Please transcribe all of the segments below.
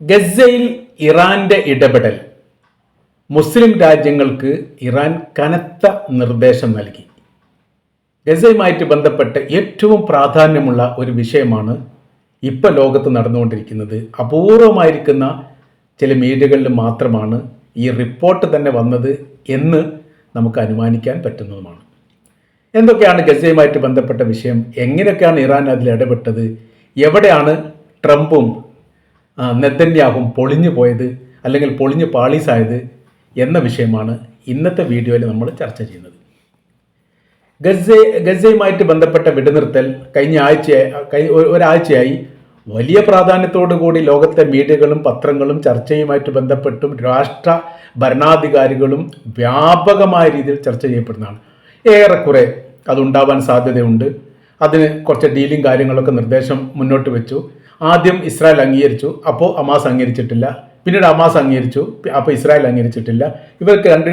ഗസയിൽ ഇറാന്റെ ഇടപെടൽ. മുസ്ലിം രാജ്യങ്ങൾക്ക് ഇറാൻ കനത്ത നിർദ്ദേശം നൽകി. ഗസയുമായിട്ട് ബന്ധപ്പെട്ട് ഏറ്റവും പ്രാധാന്യമുള്ള ഒരു വിഷയമാണ് ഇപ്പോൾ ലോകത്ത് നടന്നുകൊണ്ടിരിക്കുന്നത്. അപൂർവമായിരിക്കുന്ന ചില മീഡിയകളിൽ മാത്രമാണ് ഈ റിപ്പോർട്ട് തന്നെ വന്നത് എന്ന് നമുക്ക് അനുമാനിക്കാൻ പറ്റുന്നതുമാണ്. എന്തൊക്കെയാണ് ഗസയുമായിട്ട് ബന്ധപ്പെട്ട വിഷയം? എങ്ങനെയൊക്കെയാണ് ഇറാൻ അതിൽ ഇടപെട്ടത്? എവിടെയാണ് ട്രംപും ആ, നെതന്യാഹും പൊളിഞ്ഞു പോയത് അല്ലെങ്കിൽ പൊളിഞ്ഞു പാളീസായത് എന്ന വിഷയമാണ് ഇന്നത്തെ വീഡിയോയിൽ നമ്മൾ ചർച്ച ചെയ്യുന്നത്. ഗസ ഗസയുമായിട്ട് ബന്ധപ്പെട്ട വെടിനിർത്തൽ കഴിഞ്ഞ ആഴ്ച ഒരാഴ്ചയായി വലിയ പ്രാധാന്യത്തോടു കൂടി ലോകത്തെ മീഡിയകളും പത്രങ്ങളും ചർച്ചയുമായിട്ട് ബന്ധപ്പെട്ടും രാഷ്ട്ര ഭരണാധികാരികളും വ്യാപകമായ രീതിയിൽ ചർച്ച ചെയ്യപ്പെടുന്നതാണ്. ഏറെക്കുറെ അതുണ്ടാവാൻ സാധ്യതയുണ്ട്. അതിന് കുറച്ച് ഡീലിംഗ് കാര്യങ്ങളൊക്കെ നിർദ്ദേശം മുന്നോട്ട് വെച്ചു. ആദ്യം ഇസ്രായേൽ അംഗീകരിച്ചു അപ്പോൾ അമാസ് അംഗീകരിച്ചിട്ടില്ല. പിന്നീട് അമാസ് അംഗീകരിച്ചു അപ്പോൾ ഇസ്രായേൽ അംഗീകരിച്ചിട്ടില്ല. ഇവർക്ക് രണ്ട്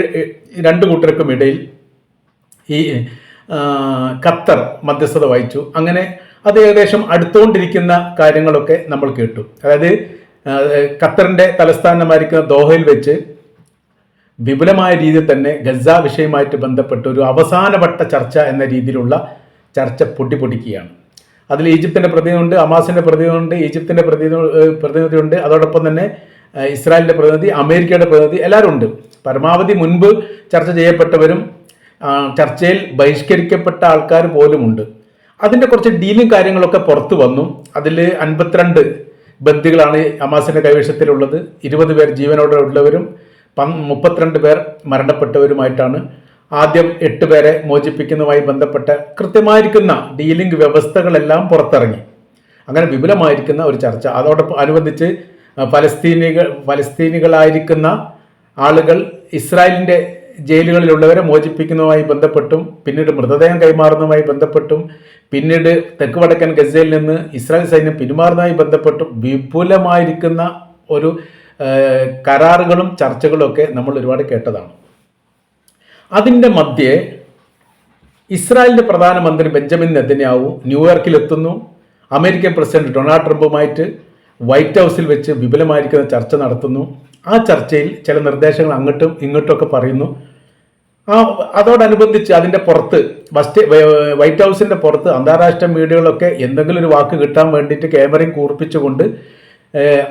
രണ്ട് കൂട്ടർക്കും ഇടയിൽ ഈ ഖത്തർ മധ്യസ്ഥത വഹിച്ചു. അങ്ങനെ അത് ഏകദേശം അടുത്തുകൊണ്ടിരിക്കുന്ന കാര്യങ്ങളൊക്കെ നമ്മൾ കേട്ടു. അതായത് ഖത്തറിന്റെ തലസ്ഥാനമായിരിക്കുന്ന ദോഹയിൽ വെച്ച് വിപുലമായ രീതിയിൽ തന്നെ ഗസ വിഷയമായിട്ട് ബന്ധപ്പെട്ട് ഒരു അവസാനവട്ട ചർച്ച എന്ന രീതിയിലുള്ള ചർച്ച പൊട്ടിപ്പൊടിക്കുകയാണ് അതിൽ ഈജിപ്തിന്റെ പ്രതിനിധിയുണ്ട് അമാസിന്റെ പ്രതിനിധിയുണ്ട് ഈജിപ്തിന്റെ പ്രതിനിധി പ്രതിനിധിയുണ്ട്. അതോടൊപ്പം തന്നെ ഇസ്രായേലിന്റെ പ്രതിനിധി അമേരിക്കയുടെ പ്രതിനിധി എല്ലാവരും ഉണ്ട്. പരമാവധി മുൻപ് ചർച്ച ചെയ്യപ്പെട്ടവരും ചർച്ചയിൽ ബഹിഷ്കരിക്കപ്പെട്ട ആൾക്കാർ പോലുമുണ്ട് അതിന്റെ കുറച്ച് ഡീലും കാര്യങ്ങളൊക്കെ പുറത്തു വന്നു. അതിൽ അൻപത്തിരണ്ട് ബന്ദികളാണ് അമാസിന്റെ കൈവശത്തിലുള്ളത്. ഇരുപത് പേർ ജീവനോടെ ഉള്ളവരും മുപ്പത്തിരണ്ട് പേർ മരണപ്പെട്ടവരുമായിട്ടാണ് ആദ്യം എട്ട് പേരെ മോചിപ്പിക്കുന്നതുമായി ബന്ധപ്പെട്ട് കൃത്യമായിരിക്കുന്ന ഡീലിംഗ് വ്യവസ്ഥകളെല്ലാം പുറത്തിറങ്ങി. അങ്ങനെ വിപുലമായിരിക്കുന്ന ഒരു ചർച്ച. അതോടൊപ്പം അനുബന്ധിച്ച് ഫലസ്തീനികൾ ഫലസ്തീനികളായിരിക്കുന്ന ആളുകൾ ഇസ്രായേലിന്റെ ജയിലുകളിലുള്ളവരെ മോചിപ്പിക്കുന്നതുമായി ബന്ധപ്പെട്ടും പിന്നീട് മൃതദേഹം കൈമാറുന്നതുമായി ബന്ധപ്പെട്ടും പിന്നീട് തെക്ക് വടക്കൻ ഗസയിൽ നിന്ന് ഇസ്രായേൽ സൈന്യം പിന്മാറുന്നതുമായി ബന്ധപ്പെട്ടും വിപുലമായിരിക്കുന്ന ഒരു കരാറുകളും ചർച്ചകളും ഒക്കെ നമ്മൾ ഒരുപാട് കേട്ടതാണ്. അതിന്റെ മധ്യേ ഇസ്രായേലിന്റെ പ്രധാനമന്ത്രി ബെഞ്ചമിൻ നെതന്യാവു ന്യൂയോർക്കിലെത്തുന്നു. അമേരിക്കൻ പ്രസിഡന്റ് ഡൊണാൾഡ് ട്രംപുമായിട്ട് വൈറ്റ് ഹൗസിൽ വെച്ച് വിപുലമായിരിക്കുന്ന ചർച്ച നടത്തുന്നു. ആ ചർച്ചയിൽ ചില നിർദ്ദേശങ്ങൾ അങ്ങോട്ടും ഇങ്ങോട്ടുമൊക്കെ പറയുന്നു. ആ അതോടനുബന്ധിച്ച് അതിന്റെ പുറത്ത് വസ്റ്റ് വൈറ്റ് ഹൗസിന്റെ പുറത്ത് അന്താരാഷ്ട്ര മീഡിയകളൊക്കെ എന്തെങ്കിലും ഒരു വാക്ക് കിട്ടാൻ വേണ്ടിയിട്ട് ക്യാമറയും കൂർപ്പിച്ചുകൊണ്ട്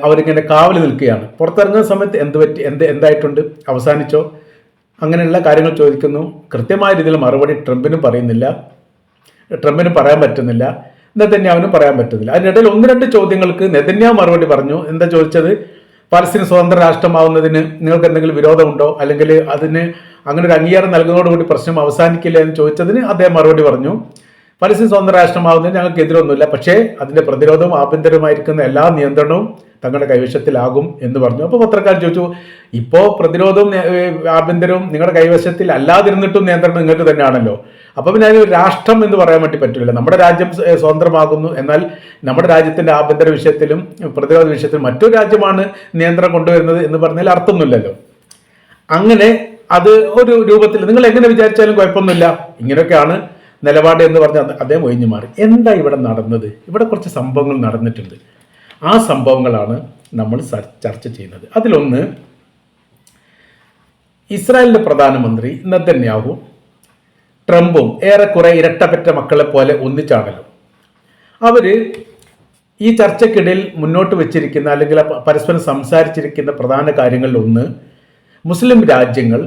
അവരിങ്ങനെ കാവൽ നിൽക്കുകയാണ്. പുറത്തിറങ്ങുന്ന സമയത്ത് എന്ത് പറ്റി എന്ത് എന്തായിട്ടുണ്ട്? അവസാനിച്ചോ? അങ്ങനെയുള്ള കാര്യങ്ങൾ ചോദിക്കുന്നു. കൃത്യമായ രീതിയിൽ മറുപടി ട്രംപിനും പറയുന്നില്ല. ട്രംപിന് പറയാൻ പറ്റുന്നില്ല. നെതന്യാവിനും പറയാൻ പറ്റുന്നില്ല. അതിനിടയിൽ ഒന്ന് രണ്ട് ചോദ്യങ്ങൾക്ക് നെതന്യാവ് മറുപടി പറഞ്ഞു. എന്താ ചോദിച്ചത്? പലസ്തീൻ സ്വതന്ത്ര രാഷ്ട്രമാവുന്നതിന് നിങ്ങൾക്ക് എന്തെങ്കിലും വിരോധമുണ്ടോ? അല്ലെങ്കിൽ അതിന് അങ്ങനെ ഒരു അംഗീകാരം നൽകുന്നതോടുകൂടി പ്രശ്നം അവസാനിക്കില്ല എന്ന് ചോദിച്ചതിന് അദ്ദേഹം മറുപടി പറഞ്ഞു. പലസ്തീൻ സ്വതന്ത്ര രാഷ്ട്രമാവുന്നതിന് ഞങ്ങൾക്ക് എതിരൊന്നുമില്ല. പക്ഷേ അതിന്റെ പ്രതിരോധവും ആഭ്യന്തരമായിരിക്കുന്ന എല്ലാ നിയന്ത്രണവും തങ്ങളുടെ കൈവശത്തിലാകും എന്ന് പറഞ്ഞു. അപ്പോൾ പത്രക്കാർ ചോദിച്ചു ഇപ്പോൾ പ്രതിരോധവും ആഭ്യന്തരവും നിങ്ങളുടെ കൈവശത്തിൽ അല്ലാതിരുന്നിട്ടും നിയന്ത്രണം നിങ്ങൾക്ക് തന്നെയാണല്ലോ. അപ്പോൾ പിന്നെ അതിന് രാഷ്ട്രം എന്ന് പറയാൻ വേണ്ടി പറ്റില്ല. നമ്മുടെ രാജ്യം സ്വ- സ്വതന്ത്രമാകുന്നു. എന്നാൽ നമ്മുടെ രാജ്യത്തിന്റെ ആഭ്യന്തര വിഷയത്തിലും പ്രതിരോധ വിഷയത്തിലും മറ്റൊരു രാജ്യമാണ് നിയന്ത്രണം കൊണ്ടുവരുന്നത് എന്ന് പറഞ്ഞാൽ അർത്ഥമൊന്നുമില്ലല്ലോ. അങ്ങനെ അത് ഒരു രൂപത്തിൽ നിങ്ങൾ എങ്ങനെ വിചാരിച്ചാലും കുഴപ്പമൊന്നുമില്ല. ഇങ്ങനെയൊക്കെയാണ് നിലപാട് എന്ന് പറഞ്ഞ് അത് അദ്ദേഹം ഒഴിഞ്ഞു മാറി. എന്താ ഇവിടെ നടന്നത്? ഇവിടെ കുറച്ച് സംഭവങ്ങൾ നടന്നിട്ടുണ്ട്. ആ സംഭവങ്ങളാണ് നമ്മൾ ചർച്ച ചെയ്യുന്നത്. അതിലൊന്ന് ഇസ്രായേലിന്റെ പ്രധാനമന്ത്രി നദന്യാഹു ട്രംപും ഏറെക്കുറെ ഇരട്ടപ്പറ്റ മക്കളെ പോലെ ഒന്നിച്ചാണല്ലോ. അവർ ഈ ചർച്ചയ്ക്കിടയിൽ മുന്നോട്ട് വെച്ചിരിക്കുന്ന അല്ലെങ്കിൽ പരസ്പരം സംസാരിച്ചിരിക്കുന്ന പ്രധാന കാര്യങ്ങളിലൊന്ന് മുസ്ലിം രാജ്യങ്ങൾ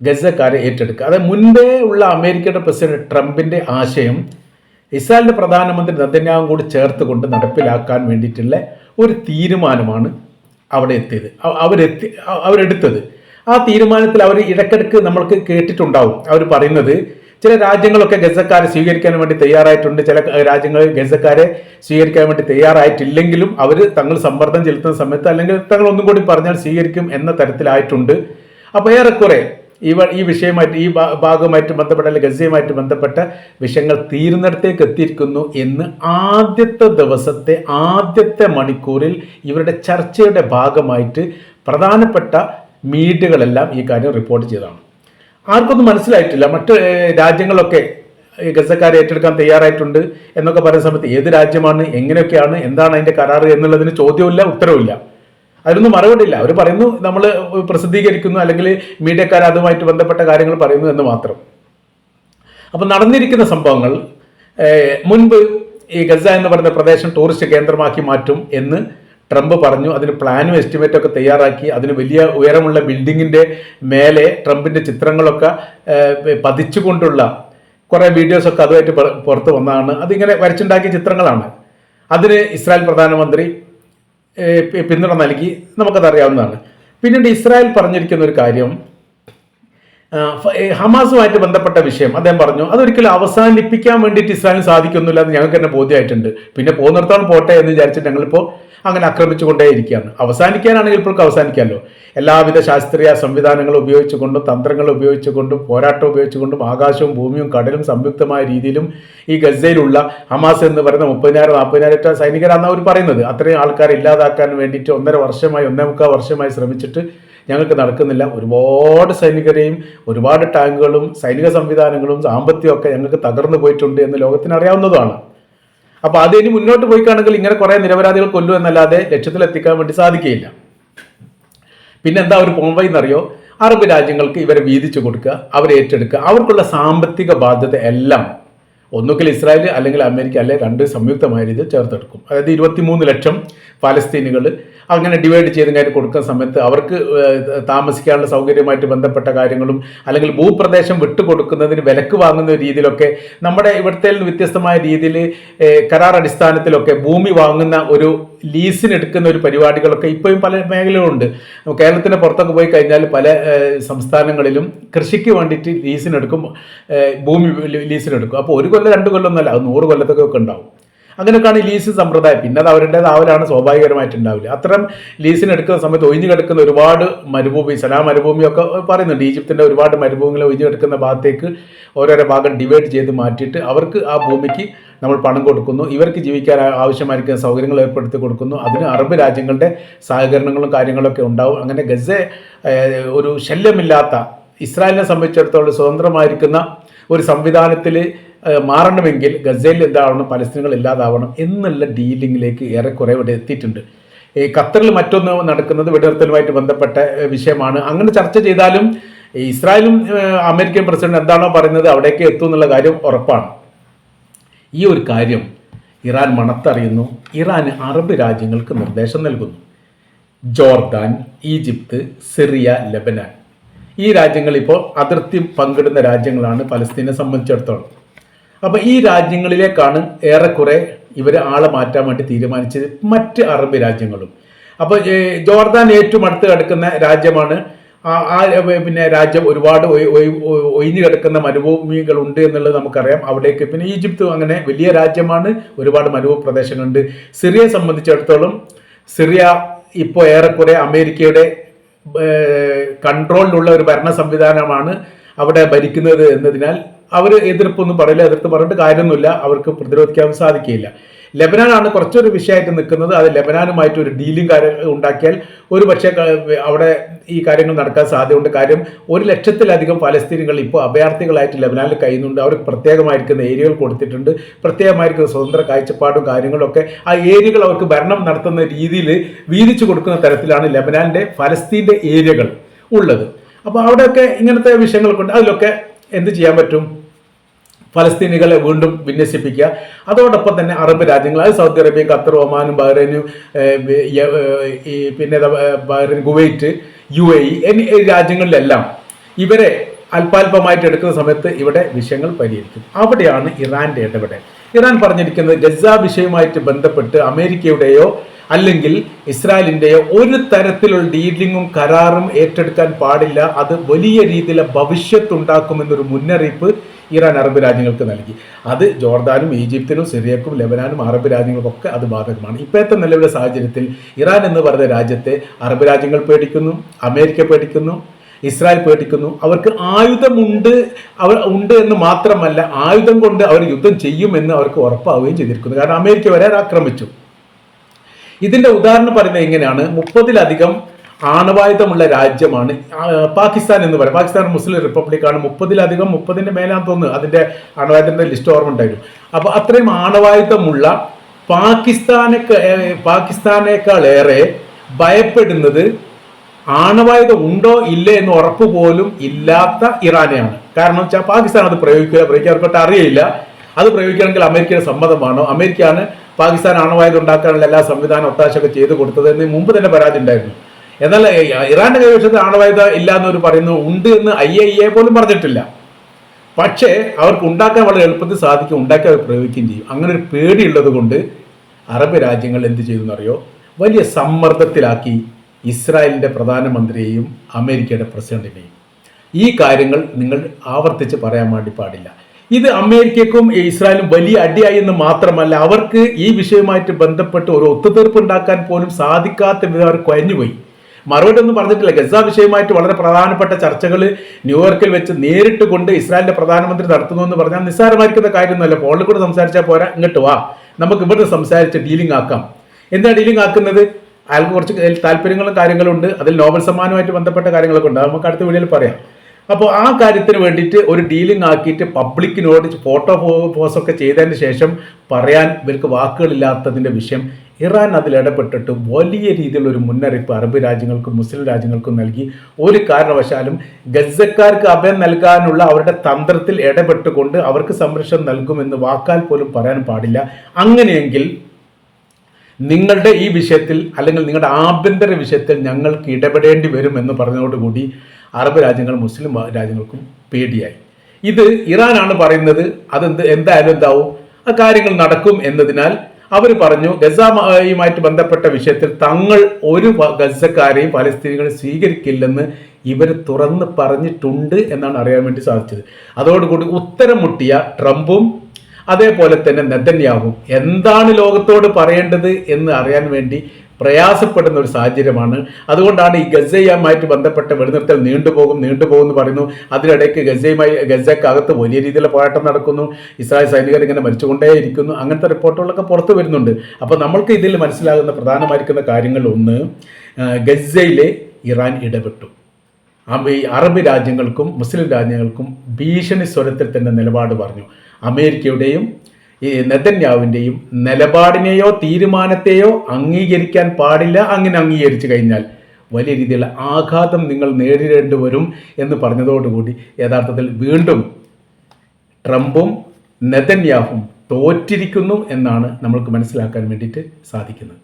ഗസക്കാരെ ഏറ്റെടുക്കുക. അതായത് മുൻപേ ഉള്ള അമേരിക്കയുടെ പ്രസിഡന്റ് ട്രംപിന്റെ ആശയം ഇസ്രായേലിന്റെ പ്രധാനമന്ത്രി നദന്യാവും കൂടി ചേർത്ത് കൊണ്ട് നടപ്പിലാക്കാൻ വേണ്ടിയിട്ടുള്ള ഒരു തീരുമാനമാണ് അവിടെ എത്തിയത്. അവ- അവരെത്തി അവരെടുത്തത്. ആ തീരുമാനത്തിൽ അവർ ഇടക്കിടക്ക് നമ്മൾക്ക് കേട്ടിട്ടുണ്ടാവും. അവർ പറയുന്നത് ചില രാജ്യങ്ങളൊക്കെ ഗസക്കാരെ സ്വീകരിക്കാൻ വേണ്ടി തയ്യാറായിട്ടുണ്ട്. ചില രാജ്യങ്ങൾ ഗസക്കാരെ സ്വീകരിക്കാൻ വേണ്ടി തയ്യാറായിട്ടില്ലെങ്കിലും അവർ തങ്ങൾ സമ്മർദ്ദം ചെലുത്തുന്ന സമയത്ത് അല്ലെങ്കിൽ തങ്ങൾ ഒന്നും കൂടി പറഞ്ഞാൽ സ്വീകരിക്കും എന്ന തരത്തിലായിട്ടുണ്ട്. അപ്പോൾ ഏറെക്കുറെ ഈ ഈ വിഷയമായിട്ട് ഈ ഭാഗവുമായിട്ട് ബന്ധപ്പെട്ട അല്ലെങ്കിൽ ഗസയുമായിട്ട് ബന്ധപ്പെട്ട വിഷയങ്ങൾ തീരുന്നിടത്തേക്ക് എത്തിയിരിക്കുന്നു എന്ന് ആദ്യത്തെ ദിവസത്തെ ആദ്യത്തെ മണിക്കൂറിൽ ഇവരുടെ ചർച്ചയുടെ ഭാഗമായിട്ട് പ്രധാനപ്പെട്ട മീഡിയകളെല്ലാം ഈ കാര്യം റിപ്പോർട്ട് ചെയ്തതാണ്. ആർക്കൊന്നും മനസ്സിലായിട്ടില്ല. മറ്റ് രാജ്യങ്ങളൊക്കെ ഗസക്കാരെ ഏറ്റെടുക്കാൻ തയ്യാറായിട്ടുണ്ട് എന്നൊക്കെ പറയുന്ന സമയത്ത് ഏത് രാജ്യമാണ് എങ്ങനെയൊക്കെയാണ് എന്താണ് അതിന്റെ കരാറ് എന്നുള്ളതിന് ചോദ്യമില്ല ഉത്തരവില്ല അതിനൊന്നും മറുപടിയില്ല. അവർ പറയുന്നു നമ്മൾ പ്രസിദ്ധീകരിക്കുന്നു അല്ലെങ്കിൽ മീഡിയക്കാർ അതുമായിട്ട് ബന്ധപ്പെട്ട കാര്യങ്ങൾ പറയുന്നു എന്ന് മാത്രം. അപ്പം നടന്നിരിക്കുന്ന സംഭവങ്ങൾ മുൻപ് ഈ ഗസ എന്ന് പറയുന്ന പ്രദേശം ടൂറിസ്റ്റ് കേന്ദ്രമാക്കി മാറ്റും എന്ന് ട്രംപ് പറഞ്ഞു. അതിന് പ്ലാനും എസ്റ്റിമേറ്റും ഒക്കെ തയ്യാറാക്കി. അതിന് വലിയ ഉയരമുള്ള ബിൽഡിങ്ങിന്റെ മേലെ ട്രംപിന്റെ ചിത്രങ്ങളൊക്കെ പതിച്ചുകൊണ്ടുള്ള കുറേ വീഡിയോസൊക്കെ അതുമായിട്ട് പുറത്ത് വന്നതാണ്. അതിങ്ങനെ വരച്ചുണ്ടാക്കിയ ചിത്രങ്ങളാണ്. അതിന് ഇസ്രായേൽ പ്രധാനമന്ത്രി പിന്തുണ നൽകി നമുക്കതറിയാവുന്നതാണ്. പിന്നീട് ഇസ്രായേൽ പറഞ്ഞിരിക്കുന്ന ഒരു കാര്യം ഹമാസുമായിട്ട് ബന്ധപ്പെട്ട വിഷയം. അദ്ദേഹം പറഞ്ഞു അതൊരിക്കലും അവസാനിപ്പിക്കാൻ വേണ്ടിയിട്ട് ഇസ്രായേലിന് സാധിക്കുന്നില്ല എന്ന് ഞങ്ങൾക്ക് തന്നെ ബോധ്യമായിട്ടുണ്ട്. പിന്നെ പോകുന്നിടത്തോളം പോട്ടെ എന്ന് വിചാരിച്ചിട്ട് ഞങ്ങളിപ്പോൾ അങ്ങനെ ആക്രമിച്ചുകൊണ്ടേയിരിക്കുകയാണ്. അവസാനിക്കാനാണെങ്കിൽ ഇപ്പോൾ അവസാനിക്കാമല്ലോ. എല്ലാവിധ ശാസ്ത്രീയ സംവിധാനങ്ങൾ ഉപയോഗിച്ചുകൊണ്ടും തന്ത്രങ്ങൾ ഉപയോഗിച്ചുകൊണ്ടും പോരാട്ടം ഉപയോഗിച്ചുകൊണ്ടും ആകാശവും ഭൂമിയും കടലും സംയുക്തമായ രീതിയിലും ഈ ഗസയിലുള്ള ഹമാസ് എന്ന് പറയുന്ന മുപ്പതിനായിരം നാൽപ്പതിനായിരം സൈനികരാണെന്ന് അവർ പറയുന്നത്. അത്രയും ആൾക്കാരെ ഇല്ലാതാക്കാൻ വേണ്ടിയിട്ട് ഒന്നര വർഷമായി ഒന്നേ മുക്കാൽ വർഷമായി ശ്രമിച്ചിട്ട് ഞങ്ങൾക്ക് നടക്കുന്നില്ല. ഒരുപാട് സൈനികരെയും ഒരുപാട് ടാങ്കുകളും സൈനിക സംവിധാനങ്ങളും സാമ്പത്തികവും ഒക്കെ ഞങ്ങൾക്ക് തകർന്നു പോയിട്ടുണ്ട് എന്ന് ലോകത്തിന് അറിയാവുന്നതാണ്. അപ്പോൾ അത് ഇനി മുന്നോട്ട് പോയിക്കാണെങ്കിൽ ഇങ്ങനെ കുറേ നിരപരാധികൾ കൊല്ലു എന്നല്ലാതെ ലക്ഷ്യത്തിലെത്തിക്കാൻ വേണ്ടി സാധിക്കുകയില്ല. പിന്നെന്താ ഒരു പോംവൈ എന്നറിയോ? അറബ് രാജ്യങ്ങൾക്ക് ഇവരെ വീതിച്ചു കൊടുക്കുക അവരെ ഏറ്റെടുക്കുക. അവർക്കുള്ള സാമ്പത്തിക ബാധ്യത എല്ലാം ഒന്നുകിൽ ഇസ്രായേൽ അല്ലെങ്കിൽ അമേരിക്ക അല്ലെ രണ്ട് സംയുക്തമായ രീതിയിൽ ചേർത്തെടുക്കും. അതായത് ഇരുപത്തിമൂന്ന് ലക്ഷം പാലസ്തീനുകൾ അങ്ങനെ ഡിവൈഡ് ചെയ്ത് കഴിഞ്ഞ് കൊടുക്കുന്ന സമയത്ത് അവർക്ക് താമസിക്കാനുള്ള സൗകര്യമായിട്ട് ബന്ധപ്പെട്ട കാര്യങ്ങളും അല്ലെങ്കിൽ ഭൂപ്രദേശം വിട്ടുകൊടുക്കുന്നതിന് വിലക്ക് വാങ്ങുന്ന രീതിയിലൊക്കെ നമ്മുടെ ഇവിടുത്തെ വ്യത്യസ്തമായ രീതിയിൽ കരാർ അടിസ്ഥാനത്തിലൊക്കെ ഭൂമി വാങ്ങുന്ന ഒരു ലീസിന് എടുക്കുന്ന ഒരു പരിപാടികളൊക്കെ ഇപ്പോഴും പല മേഖലകളുണ്ട്. കേരളത്തിന് പുറത്തൊക്കെ പോയി കഴിഞ്ഞാൽ പല സംസ്ഥാനങ്ങളിലും കൃഷിക്ക് വേണ്ടിയിട്ട് ലീസിനെടുക്കും ഭൂമി ലീസിനെടുക്കും അപ്പോൾ ഒരു കൊല്ലം രണ്ട് കൊല്ലം ഒന്നല്ല അത് നൂറ് കൊല്ലത്തൊക്കെ ഒക്കെ ഉണ്ടാവും. അങ്ങനെയൊക്കെയാണ് ലീസ് സമ്പ്രദായം. പിന്നെ അത് അവരുടേതാവലാണ് സ്വാഭാവികമായിട്ട് ഉണ്ടാവില്ല അത്തരം ലീസിന് എടുക്കുന്ന സമയത്ത് ഒഴിഞ്ഞു കിടക്കുന്ന ഒരുപാട് മരുഭൂമി സലാം മരുഭൂമിയൊക്കെ പറയുന്നുണ്ട്. ഈജിപ്തിന്റെ ഒരുപാട് മരുഭൂമികൾ ഒഴിഞ്ഞു കിടക്കുന്ന ഭാഗത്തേക്ക് ഓരോരോ ഭാഗം ഡിവൈഡ് ചെയ്ത് മാറ്റിയിട്ട് അവർക്ക് ആ ഭൂമിക്ക് നമ്മൾ പണം കൊടുക്കുന്നു. ഇവർക്ക് ജീവിക്കാൻ ആവശ്യമായിരിക്കുന്ന സൗകര്യങ്ങൾ ഏർപ്പെടുത്തി കൊടുക്കുന്നു. അതിന് അറബ് രാജ്യങ്ങളുടെ സഹകരണങ്ങളും കാര്യങ്ങളൊക്കെ ഉണ്ടാവും. അങ്ങനെ ഗസ ഒരു ശല്യമില്ലാത്ത ഇസ്രായേലിനെ സംബന്ധിച്ചിടത്തോളം സ്വതന്ത്രമായിരിക്കുന്ന ഒരു സംവിധാനത്തിൽ മാറണമെങ്കിൽ ഗസയിൽ എന്താവണം പലസ്തീനുകൾ ഇല്ലാതാവണം എന്നുള്ള ഡീലിങ്ങിലേക്ക് ഏറെക്കുറെ ഇവിടെ എത്തിയിട്ടുണ്ട്. ഈ ഖത്തറിൽ മറ്റൊന്ന് നടക്കുന്നത് വെടിനിർത്തലുമായിട്ട് ബന്ധപ്പെട്ട വിഷയമാണ്. അങ്ങനെ ചർച്ച ചെയ്താലും ഇസ്രായേലും അമേരിക്കൻ പ്രസിഡന്റ് എന്താണോ പറയുന്നത് അവിടേക്ക് എത്തും എന്നുള്ള കാര്യം ഉറപ്പാണ്. ഈ ഒരു കാര്യം ഇറാൻ മണത്തറിയുന്നു. ഇറാൻ അറബ് രാജ്യങ്ങൾക്ക് നിർദ്ദേശം നൽകുന്നു. Jordan Egypt Syria Lebanon. ഈ രാജ്യങ്ങൾ ഇപ്പോൾ അതിർത്തി പങ്കിടുന്ന രാജ്യങ്ങളാണ് പലസ്തീനെ സംബന്ധിച്ചിടത്തോളം. അപ്പോൾ ഈ രാജ്യങ്ങളിലേക്കാണ് ഏറെക്കുറെ ഇവർ ആളെ മാറ്റാൻ വേണ്ടി തീരുമാനിച്ചത് മറ്റ് അറബ് രാജ്യങ്ങളും. അപ്പോൾ ജോർദാൻ ഏറ്റവും അടുത്ത് കിടക്കുന്ന രാജ്യമാണ്. ആ പിന്നെ രാജ്യം ഒരുപാട് ഒഴിഞ്ഞു കിടക്കുന്ന മരുഭൂമികളുണ്ട് എന്നുള്ളത് നമുക്കറിയാം. അവിടേക്ക് പിന്നെ ഈജിപ്ത് അങ്ങനെ വലിയ രാജ്യമാണ്. ഒരുപാട് മരുഭൂ പ്രദേശങ്ങളുണ്ട് സിറിയയെ സംബന്ധിച്ചിടത്തോളം സിറിയ ഇപ്പോൾ ഏറെക്കുറെ അമേരിക്കയുടെ കൺട്രോളിലുള്ള ഒരു ഭരണ സംവിധാനമാണ് അവിടെ ഭരിക്കുന്നത് എന്നതിനാൽ അവർ എതിർപ്പൊന്നും പറയില്ല എതിർത്ത് പറഞ്ഞിട്ട് കാര്യമൊന്നുമില്ല അവർക്ക് പ്രതിരോധിക്കാൻ സാധിക്കില്ല ലെബനാനാണ് കുറച്ചൊരു വിഷയമായിട്ട് നിൽക്കുന്നത്. അത് ലെബനാനുമായിട്ട് ഒരു ഡീലിംഗ് കാര്യം ഉണ്ടാക്കിയാൽ ഒരു പക്ഷേ അവിടെ ഈ കാര്യങ്ങൾ നടക്കാൻ സാധ്യതയുണ്ട്. കാര്യം ഒരു ലക്ഷത്തിലധികം പലസ്തീനികൾ ഇപ്പോൾ അഭയാർത്ഥികളായിട്ട് ലെബനാനിൽ കഴിയുന്നുണ്ട്. അവർക്ക് പ്രത്യേകമായിരിക്കുന്ന ഏരിയകൾ കൊടുത്തിട്ടുണ്ട്. പ്രത്യേകമായിരിക്കുന്ന സ്വതന്ത്ര കാഴ്ചപ്പാടും കാര്യങ്ങളൊക്കെ ആ ഏരിയകൾ അവർക്ക് ഭരണം നടത്തുന്ന രീതിയിൽ വീതിച്ചു കൊടുക്കുന്ന തരത്തിലാണ് ലെബനാനിന്റെ ഫലസ്തീന്റെ ഏരിയകൾ ഉള്ളത്. അപ്പോൾ അവിടെയൊക്കെ ഇങ്ങനത്തെ വിഷയങ്ങളൊക്കെ അതിലൊക്കെ എന്ത് ചെയ്യാൻ പറ്റും? ഫലസ്തീനികളെ വീണ്ടും വിന്യസിപ്പിക്കുക. അതോടൊപ്പം തന്നെ അറബ് രാജ്യങ്ങൾ അത് സൗദി അറേബ്യ ഖത്തർ ഒമാനും ബഹ്റൈനും പിന്നെ Bahrain Kuwait U A E എന്നീ രാജ്യങ്ങളിലെല്ലാം ഇവരെ അല്പാൽപമായിട്ട് എടുക്കുന്ന സമയത്ത് ഇവിടെ വിഷയങ്ങൾ പരിഹരിക്കും. അവിടെയാണ് ഇറാന്റെ ഇടപെടൽ. ഇറാൻ പറഞ്ഞിരിക്കുന്നത് ഗസ വിഷയവുമായിട്ട് ബന്ധപ്പെട്ട് അമേരിക്കയുടെയോ അല്ലെങ്കിൽ ഇസ്രായേലിന്റെയോ ഒരു തരത്തിലുള്ള ഡീലിങ്ങും കരാറും ഏറ്റെടുക്കാൻ പാടില്ല. അത് വലിയ രീതിയിലെ ഭവിഷ്യത്തുണ്ടാക്കുമെന്നൊരു മുന്നറിയിപ്പ് ഇറാൻ അറബ് രാജ്യങ്ങൾക്ക് നൽകി. അത് ജോർദാനും ഈജിപ്തിനും സിറിയക്കും ലെബനാനും അറബ് രാജ്യങ്ങൾക്കൊക്കെ അത് ബാധകമാണ്. ഇപ്പോഴത്തെ നിലവിലെ സാഹചര്യത്തിൽ ഇറാൻ എന്ന് പറയുന്ന രാജ്യത്തെ അറബ് രാജ്യങ്ങൾ പേടിക്കുന്നു അമേരിക്ക പേടിക്കുന്നു ഇസ്രായേൽ പേടിക്കുന്നു. അവർക്ക് ആയുധമുണ്ട് അവർ ഉണ്ട് എന്ന് മാത്രമല്ല ആയുധം കൊണ്ട് അവർ യുദ്ധം ചെയ്യുമെന്ന് അവർക്ക് ഉറപ്പാവുകയും ചെയ്തിരിക്കുന്നു. കാരണം അമേരിക്ക വരെ ആക്രമിച്ചു. ഇതിന്റെ ഉദാഹരണം പറയുന്നത് എങ്ങനെയാണ് മുപ്പതിലധികം ആണവായുധമുള്ള രാജ്യമാണ്. പാകിസ്ഥാൻ എന്ന് പറയും. പാകിസ്ഥാൻ മുസ്ലിം റിപ്പബ്ലിക്കാണ്. മുപ്പതിലധികം മുപ്പതിന്റെ മേലാന്ന് തോന്നുന്നു അതിന്റെ ആണവായുധത്തിന്റെ ലിസ്റ്റ് ഓർമ്മ ഉണ്ടായിരുന്നു അപ്പൊ അത്രയും ആണവായുധമുള്ള പാകിസ്ഥാനെ പാകിസ്ഥാനേക്കാൾ ഏറെ ഭയപ്പെടുന്നത് ആണവായുധം ഉണ്ടോ ഇല്ലേ എന്ന് ഉറപ്പ് പോലും ഇല്ലാത്ത ഇറാനെയാണ്. കാരണം വെച്ചാൽ പാകിസ്ഥാൻ അത് പ്രയോഗിക്കുക പ്രയോഗിക്കുക അവർക്കൊട്ട് അറിയില്ല. അത് പ്രയോഗിക്കണമെങ്കിൽ അമേരിക്കയുടെ സമ്മതമാണോ? അമേരിക്കയാണ് പാകിസ്ഥാൻ ആണവായുധം ഉണ്ടാക്കാനുള്ള എല്ലാ സംവിധാനം ഒത്താശയൊക്കെ ചെയ്തു കൊടുത്തത് എന്ന് മുമ്പ് തന്നെ പരാതി ഉണ്ടായിരുന്നു. എന്നാൽ ഇറാന്റെ കൈവശത്ത് ആണവായുധ ഇല്ല ഒരു പറയുന്നു ഉണ്ട് എന്ന് ഐ എ എ പോലും പറഞ്ഞിട്ടില്ല. പക്ഷേ അവർക്ക് ഉണ്ടാക്കാൻ വളരെ എളുപ്പത്തിൽ സാധിക്കും ഉണ്ടാക്കി അവർ പ്രയോഗിക്കുകയും ചെയ്യും. അങ്ങനെ ഒരു പേടിയുള്ളത് കൊണ്ട് അറബ് രാജ്യങ്ങൾ എന്ത് ചെയ്തു എന്നറിയോ? വലിയ സമ്മർദ്ദത്തിലാക്കി ഇസ്രായേലിന്റെ പ്രധാനമന്ത്രിയെയും അമേരിക്കയുടെ പ്രസിഡന്റിനെയും. ഈ കാര്യങ്ങൾ നിങ്ങൾ ആവർത്തിച്ച് പറയാൻ വേണ്ടി പാടില്ല. ഇത് അമേരിക്കയ്ക്കും ഇസ്രായേലും വലിയ അടിയായി എന്ന് മാത്രമല്ല അവർക്ക് ഈ വിഷയവുമായിട്ട് ബന്ധപ്പെട്ട് ഒരു ഒത്തുതീർപ്പ് ഉണ്ടാക്കാൻ പോലും സാധിക്കാത്ത വിധം അവർ കുഴഞ്ഞുപോയി. മറുപടി ഒന്നും പറഞ്ഞിട്ടില്ല. ഗസ വിഷയമായിട്ട് വളരെ പ്രധാനപ്പെട്ട ചർച്ചകൾ ന്യൂയോർക്കിൽ വെച്ച് നേരിട്ട് കൊണ്ട് ഇസ്രായേലിന്റെ പ്രധാനമന്ത്രി നടത്തുന്നു എന്ന് പറഞ്ഞാൽ നിസ്സാരമായിരിക്കുന്ന കാര്യമൊന്നുമല്ല. ഫോണിൽ കൂടെ സംസാരിച്ചാൽ പോരാ. ഇങ്ങോട്ട് വാ. നമുക്ക് ഇവിടെ സംസാരിച്ച് ഡീലിംഗ് ആക്കാം. എന്താ ഡീലിംഗ് ആക്കുന്നത്? അയാൾക്ക് കുറച്ച് താല്പര്യങ്ങളും കാര്യങ്ങളും ഉണ്ട്. അതിൽ നോബൽ സമ്മാനമായിട്ട് ബന്ധപ്പെട്ട കാര്യങ്ങളൊക്കെ ഉണ്ട്. നമുക്ക് അടുത്ത വീഡിയോയിൽ പറയാം. അപ്പോൾ ആ കാര്യത്തിന് വേണ്ടിയിട്ട് ഒരു ഡീലിംഗ് ആക്കിയിട്ട് പബ്ലിക്കിനോട് ഫോട്ടോ പോസൊക്കെ ചെയ്തതിന് ശേഷം പറയാൻ ഇവർക്ക് വാക്കുകളില്ലാത്തതിന്റെ വിഷയം ഇറാൻ അതിൽ ഇടപെട്ടിട്ട് വലിയ രീതിയിലുള്ള ഒരു മുന്നറിയിപ്പ് അറബ് രാജ്യങ്ങൾക്കും മുസ്ലിം രാജ്യങ്ങൾക്കും നൽകി. ഒരു കാരണവശാലും ഗസക്കാർക്ക് അഭയം നൽകാനുള്ള അവരുടെ തന്ത്രത്തിൽ ഇടപെട്ടുകൊണ്ട് അവർക്ക് സംരക്ഷണം നൽകുമെന്ന് വാക്കാൽ പോലും പറയാൻ പാടില്ല. അങ്ങനെയെങ്കിൽ നിങ്ങളുടെ ഈ വിഷയത്തിൽ അല്ലെങ്കിൽ നിങ്ങളുടെ ആഭ്യന്തര വിഷയത്തിൽ ഞങ്ങൾക്ക് ഇടപെടേണ്ടി വരും എന്ന് പറഞ്ഞതോടുകൂടി അറബ് രാജ്യങ്ങൾ മുസ്ലിം രാജ്യങ്ങൾക്കും പേടിയായി. ഇത് ഇറാനാണ് പറയുന്നത്. അതെന്ത് എന്തായാലും എന്താവും? ആ കാര്യങ്ങൾ നടക്കും എന്നതിനാൽ അവർ പറഞ്ഞു ഗസയുമായിട്ട് ബന്ധപ്പെട്ട വിഷയത്തിൽ തങ്ങൾ ഒരു ഗസക്കാരെയും പലസ്തീനികളെയും സ്വീകരിക്കില്ലെന്ന് ഇവർ തുറന്ന് പറഞ്ഞിട്ടുണ്ട് എന്നാണ് അറിയാൻ വേണ്ടി സാധിച്ചത്. അതോടുകൂടി ഉത്തരം മുട്ടിയ ട്രംപും അതേപോലെ തന്നെ നെതന്യാവും എന്താണ് ലോകത്തോട് പറയേണ്ടത് എന്ന് അറിയാൻ വേണ്ടി പ്രയാസപ്പെടുന്ന ഒരു സാഹചര്യമാണ്. അതുകൊണ്ടാണ് ഈ ഗസയുമായിട്ട് ബന്ധപ്പെട്ട വെടിനിർത്തൽ നീണ്ടുപോകും നീണ്ടുപോകും എന്ന് പറയുന്നു. അതിനിടയ്ക്ക് ഗസയുമായി ഗസക്കകത്ത് വലിയ രീതിയിലുള്ള പോരാട്ടം നടക്കുന്നു. ഇസ്രായേൽ സൈനികർ ഇങ്ങനെ മരിച്ചുകൊണ്ടേയിരിക്കുന്നു. അങ്ങനത്തെ റിപ്പോർട്ടുകളൊക്കെ പുറത്തു വരുന്നുണ്ട്. അപ്പോൾ നമ്മൾക്ക് ഇതിൽ മനസ്സിലാകുന്ന പ്രധാനമായിരിക്കുന്ന കാര്യങ്ങൾ ഒന്ന് ഗസയിലെ ഇറാൻ ഇടപെട്ടു. അറബ് രാജ്യങ്ങൾക്കും മുസ്ലിം രാജ്യങ്ങൾക്കും ഭീഷണി സ്വരത്തിൽ തന്നെ നിലപാട് പറഞ്ഞു. അമേരിക്കയുടെയും ഈ നെതന്യാവിന്റെയും നിലപാടിനെയോ തീരുമാനത്തെയോ അംഗീകരിക്കാൻ പാടില്ല അങ്ങനെ അംഗീകരിച്ചു കഴിഞ്ഞാൽ വലിയ രീതിയിലുള്ള ആഘാതം നിങ്ങൾ നേരിടേണ്ടി വരും എന്ന് പറഞ്ഞതോടുകൂടി യഥാർത്ഥത്തിൽ വീണ്ടും ട്രംപും നെതന്യാഹും തോറ്റിരിക്കുന്നു എന്നാണ് നമ്മൾക്ക് മനസ്സിലാക്കാൻ വേണ്ടിയിട്ട് സാധിക്കുന്നത്.